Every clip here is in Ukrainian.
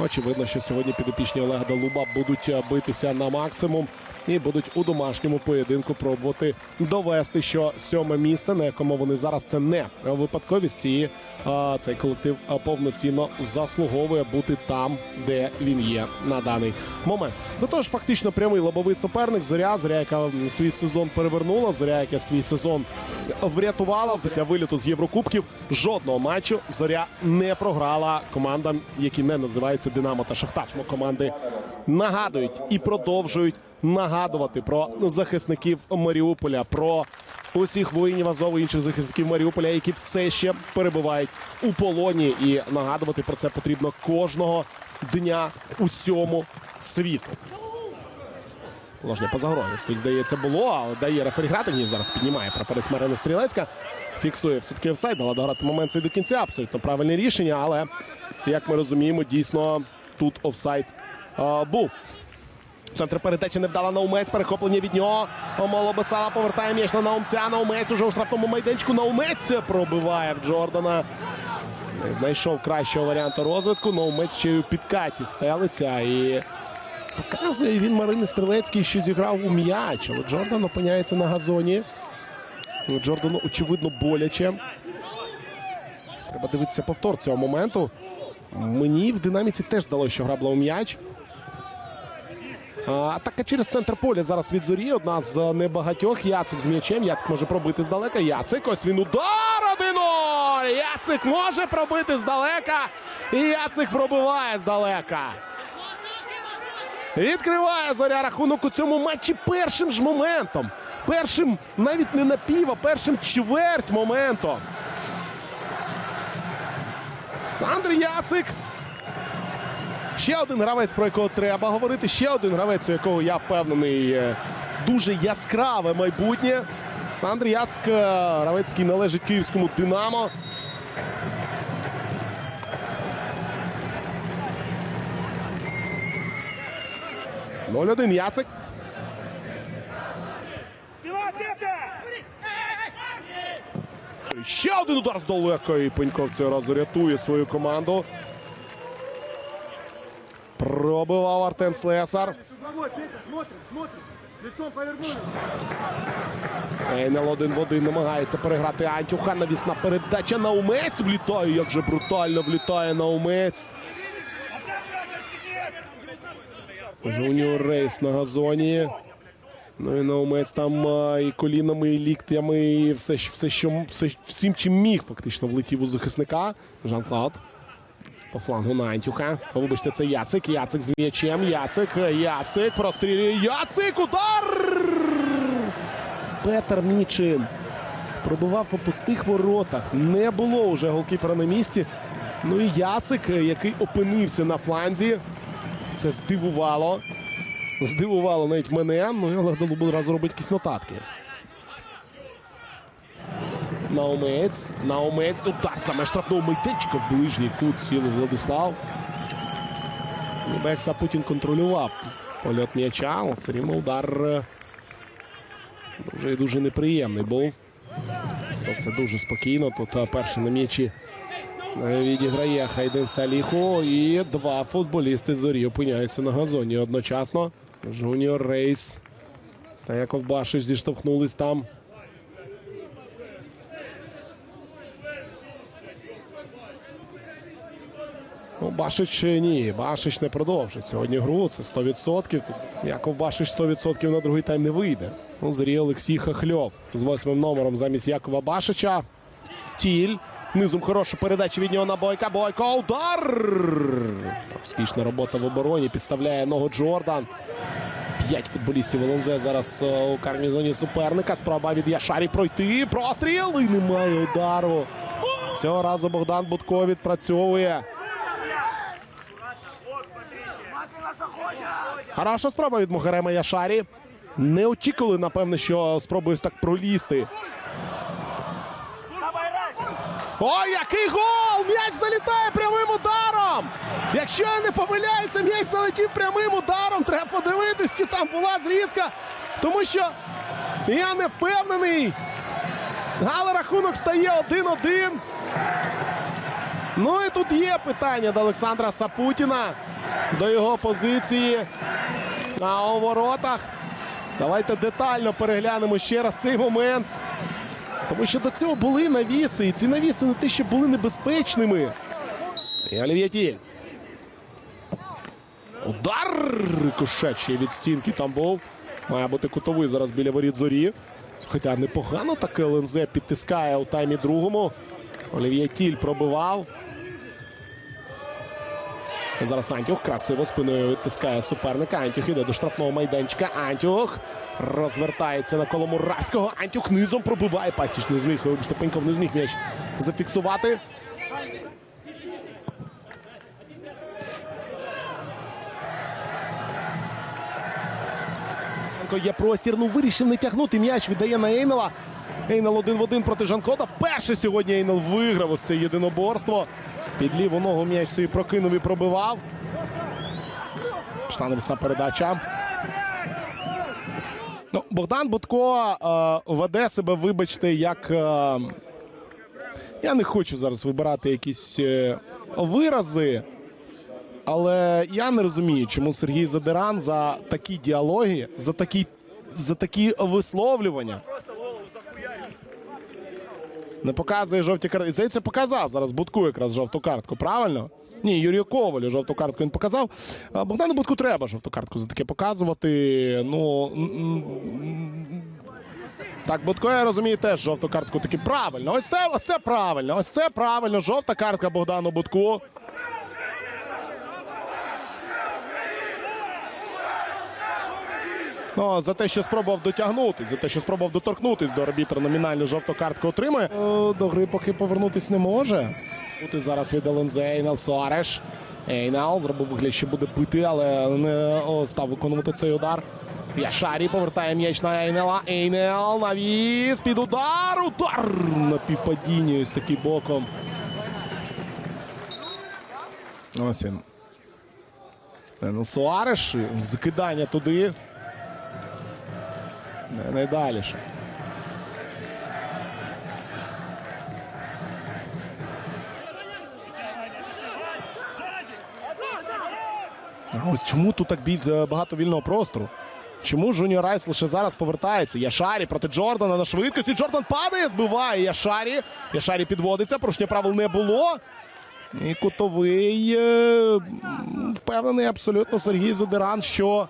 Очевидно, що сьогодні підопічні Олега Далуба будуть е, битися на максимум і будуть у домашньому поєдинку пробувати довести, що сьоме місце, на якому вони зараз, це не випадковість. І е, цей колектив е, повноцінно заслуговує бути там, де він є на даний момент. До того ж, фактично прямий лобовий суперник. Зоря, зоря, яка свій сезон перевернула, зоря, яка свій сезон врятувала після виліту з Єврокубків. Жодного матчу зоря не програла командам, які не називаються Динамо та Шахтар. Тому Команди нагадують і продовжують нагадувати про захисників Маріуполя, про усіх воїнів Азову інших захисників Маріуполя, які все ще перебувають у полоні. І нагадувати про це потрібно кожного дня усьому світу. Положення поза грою. Тут, здається, було, але дає рефері грати. Ні, зараз піднімає прапорець Марина Стрілецька. Фіксує все-таки офсайд, дала дограти момент цей до кінця. Абсолютно правильне рішення, але, як ми розуміємо, дійсно тут офсайд а, був. Центр передачі невдала Наумець, перехоплення від нього. Молобесала повертає м'яч на Наумця. Наумець уже у штрафному майданчику. Наумець пробиває в Джордана. Не знайшов кращого варіанту розвитку. Наумець ще й у підкаті стелиться і показує він Марини Стрелецький, що зіграв у м'яч. Але Джордан опиняється на газоні. Джордану очевидно боляче. Треба дивитися повтор цього моменту. Мені в динаміці теж здалося, що грабла у м'яч. Атака через центр поля зараз від зорі. Одна з небагатьох. Яцик з м'ячем. Яцик може пробити здалека. Яцик. Ось він удар 1-0! Яцик може пробити здалека. І Яцик пробиває здалека. Відкриває зоря рахунок у цьому матчі першим ж моментом. Першим навіть не напів, а першим чверть моментом. Сандр Яцик. Ще один гравець, про якого треба говорити. Ще один гравець, у якого я впевнений, дуже яскраве майбутнє. Сандр Яцик, е, гравець, який належить київському Динамо. – 0-1 Яцик. Ще один удар здалека. І Пеньков цього разу рятує свою команду. Пробивав Артем Слесар. Ейнел один в один намагається переграти Антюха. Навісна передача. Наумець влітає. Як же брутально влітає Наумець. Жуніор Рейс на газоні. Ну і Наумець там і колінами, і ліктями, і все, все, що, все, всім, чим міг, фактично влетів у захисника. Жан-Клауд. По флангу на Антюха. Вибачте, це Яцик. Яцик з м'ячем. Яцик. Яцик. Прострілює. Яцик. Удар! Петер Мічин. Пробивав по пустих воротах. Не було уже голкіпера на місці. Ну і Яцик, який опинився на фланзі. Це здивувало. Здивувало навіть мене. Ну і Олег Долуб одразу робить якісь нотатки. Наумець. Наумець. Удар саме штрафного майданчика в ближній кут сілу Владислав. Ніби як Сапутін контролював польот м'яча, але все рівно удар е, дуже і дуже неприємний був. Все дуже спокійно. Тут е, перший на м'ячі відіграє Хайден Саліху. І два футболісти зорі опиняються на газоні одночасно. Жуніор Рейс та Яков Башич зіштовхнулись там. Ну, Башич ні, Башич не продовжить сьогодні гру. Це 100%. Яков Башич 100% на другий тайм не вийде. Ну, Зарій Олексій Хахльов з восьмим номером замість Якова Башича. Тіль. Низом хороша передача від нього на Бойка. Бойко. Удар! Успішна робота в обороні. Підставляє ногу Джордан. П'ять футболістів ЛНЗ зараз е, у карній зоні суперника. Спроба від Яшарі пройти. Простріл і немає удару. Цього разу Богдан Будко відпрацьовує. Хороша спроба від Мухарема Яшарі. Не очікували, напевно, що спробує так пролізти. Ой, який гол! М'яч залітає прямим ударом! Якщо я не помиляюся, м'яч залетів прямим ударом. Треба подивитись, чи там була зрізка. Тому що я не впевнений. Але рахунок стає 1-1. Ну і тут є питання до Олександра Сапутіна, до його позиції на воротах. Давайте детально переглянемо ще раз цей момент. Тому що до цього були навіси, і ці навіси не те, що були небезпечними. І Олів'є Тіль. Удар! Рикошет ще від стінки там був. Має бути кутовий зараз біля воріт зорі. Хоча непогано так ЛНЗ підтискає у таймі другому. Олів'є пробивав. Зараз Антюх красиво спиною відтискає суперника. Антюх іде до штрафного майданчика. Антюх розвертається на коло Муравського. Антюх низом пробиває. Пасіч не зміг. Штепеньков не зміг м'яч зафіксувати. Є простір. Ну вирішив не тягнути. М'яч віддає на Ейнела. Ейнел один в один проти Жан-Клода. Вперше сьогодні Ейнел виграв ось це єдиноборство. Під ліву ногу м'яч собі прокинув і пробивав. Пішла передача. Ну, Богдан Будко е, веде себе, вибачте, як. Е, я не хочу зараз вибирати якісь е, вирази. Але я не розумію, чому Сергій Задиран за такі діалоги, за такі, за такі висловлювання. Не показує жовті картки. Здається, показав зараз Будку якраз жовту картку, правильно? Ні, Юрію Ковалю жовту картку він показав. Богдану Будку треба жовту картку за таке показувати. Ну. Так, Будко, я розумію, теж жовту картку таки правильно. Ось це, ось це правильно. Ось це правильно. Жовта картка Богдану Будку. Ну, за те, що спробував дотягнутись, за те, що спробував доторкнутись до арбітра, номінальну жовту картку отримує. Е, До гри поки повернутись не може. Бути зараз від ЛНЗ Ейнал Суареш. Ейнал зробив вигляд, що буде бити, але не став виконувати цей удар. Яшарі повертає м'яч на Ейнела. Ейнел навіс під удар. Удар на півпадінні ось таким боком. Ось він. Ейнел Суареш. Закидання туди. Найдаліше. Ось чому тут так е, багато вільного простору? Чому Жуніор Райс лише зараз повертається? Яшарі проти Джордана на швидкості. Джордан падає, збиває Яшарі. Яшарі підводиться, порушення правил не було. І кутовий е, впевнений абсолютно Сергій Задиран, що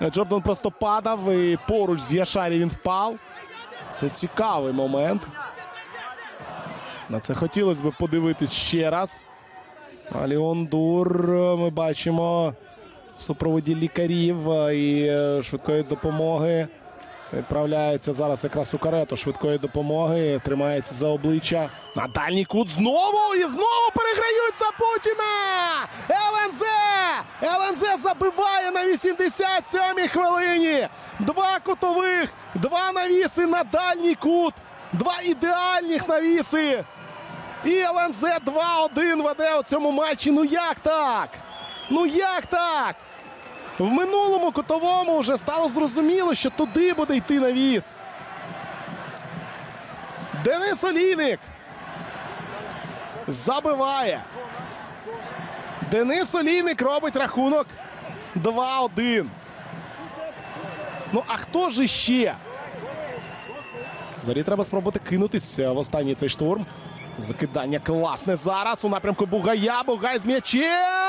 Джордан просто падав і поруч з Яшарі він впав. Це цікавий момент. На це хотілося б подивитись ще раз. А Дур ми бачимо в супроводі лікарів е, і е, швидкої допомоги. Відправляється зараз якраз у карету швидкої допомоги. Тримається за обличчя. На дальній кут знову і знову переграють Сапутіна! ЛНЗ! ЛНЗ забиває на 87-й хвилині. Два кутових, два навіси на дальній кут, два ідеальних навіси. І ЛНЗ 2-1 веде у цьому матчі. Ну як так? Ну як так? В минулому кутовому вже стало зрозуміло, що туди буде йти навіс. Денис Олійник забиває. Денис Олійник робить рахунок 2-1. Ну, а хто ж іще? Зарі треба спробувати кинутися в останній цей штурм. Закидання класне зараз у напрямку Бугая. Бугай з м'ячем.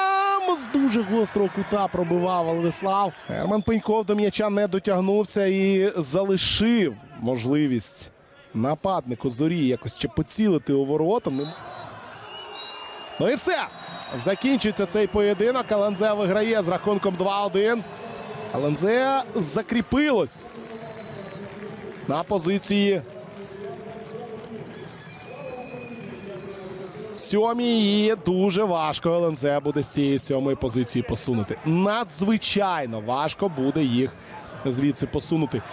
З дуже гострого кута пробивав Владислав. Герман Пеньков до м'яча не дотягнувся і залишив можливість нападнику зорі якось ще поцілити у ворота. Ну, Ну і все. Закінчується цей поєдинок. ЛНЗ виграє з рахунком 2-1. ЛНЗ закріпилось на позиції сьомій і дуже важко ЛНЗ буде з цієї сьомої позиції посунути. Надзвичайно важко буде їх звідси посунути.